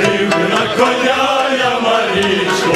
Сів на коня я марічу.